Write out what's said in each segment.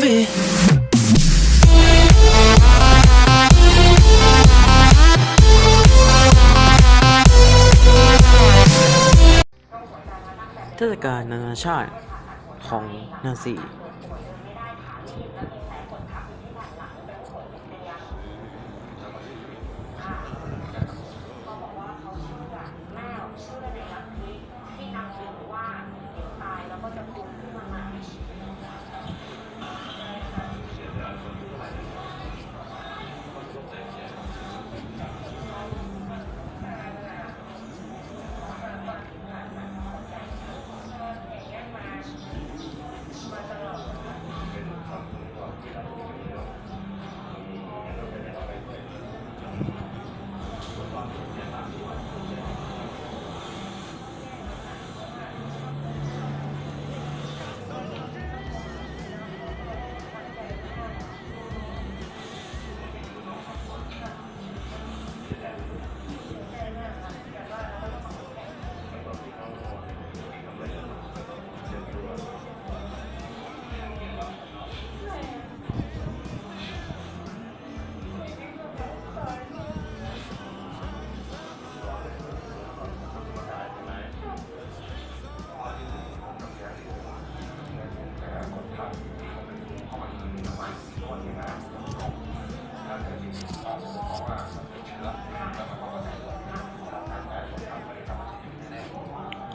เทศกาลนานาชาติของนาซี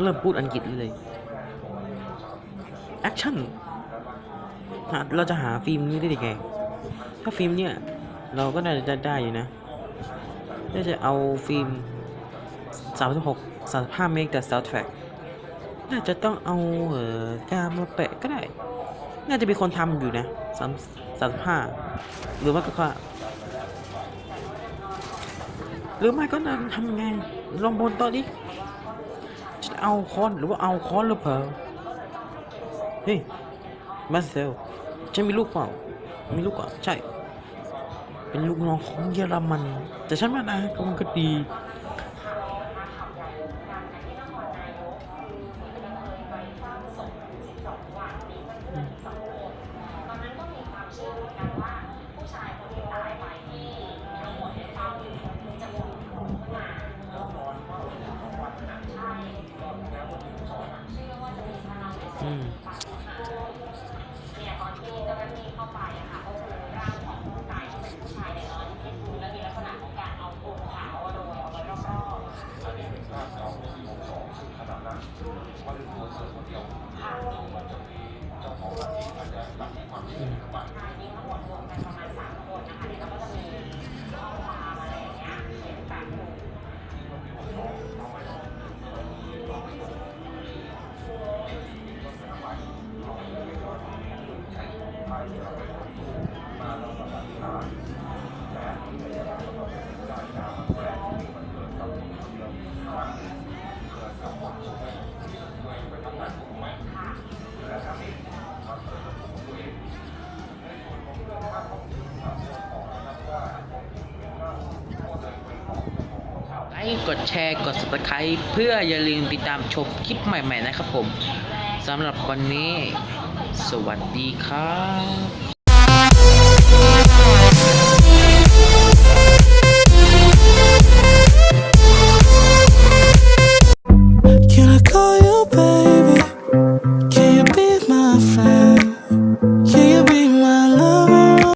เริ่มพูดอังกฤษเลยแอคชั่นเราจะหาฟิล์มนี้ได้ยังไงถ้าฟิล์มเนี่ยเราก็น่าจะได้อยู่นะน่าจะเอาฟิล์ม 36 35เมกแต่ soundtrack น่าจะต้องเอาเออการมาแปะก็ได้ น่าจะมีคนทำอยู่นะ3 35หรือว่าก็ว่าหรือไม่ก็นั่นทำไงลงบนโต๊ะดิจะ เอาคอนหรือว่าเอาคอนหรือเปล่าเฮ้ยมาเซลฉันมีลูกเปล่ามีลูกอะใช่ เป็นลูกน้องของเยอรมัน แต่ฉันว่านะก็มันก็ดีอืม 嗯。 ไลค์กดแชร์กด subscribe เพื่ออย่าลืมติดตามชมคลิปใหม่ ๆ นะครับผมสำหรับวันนี้ สวัสดีครับ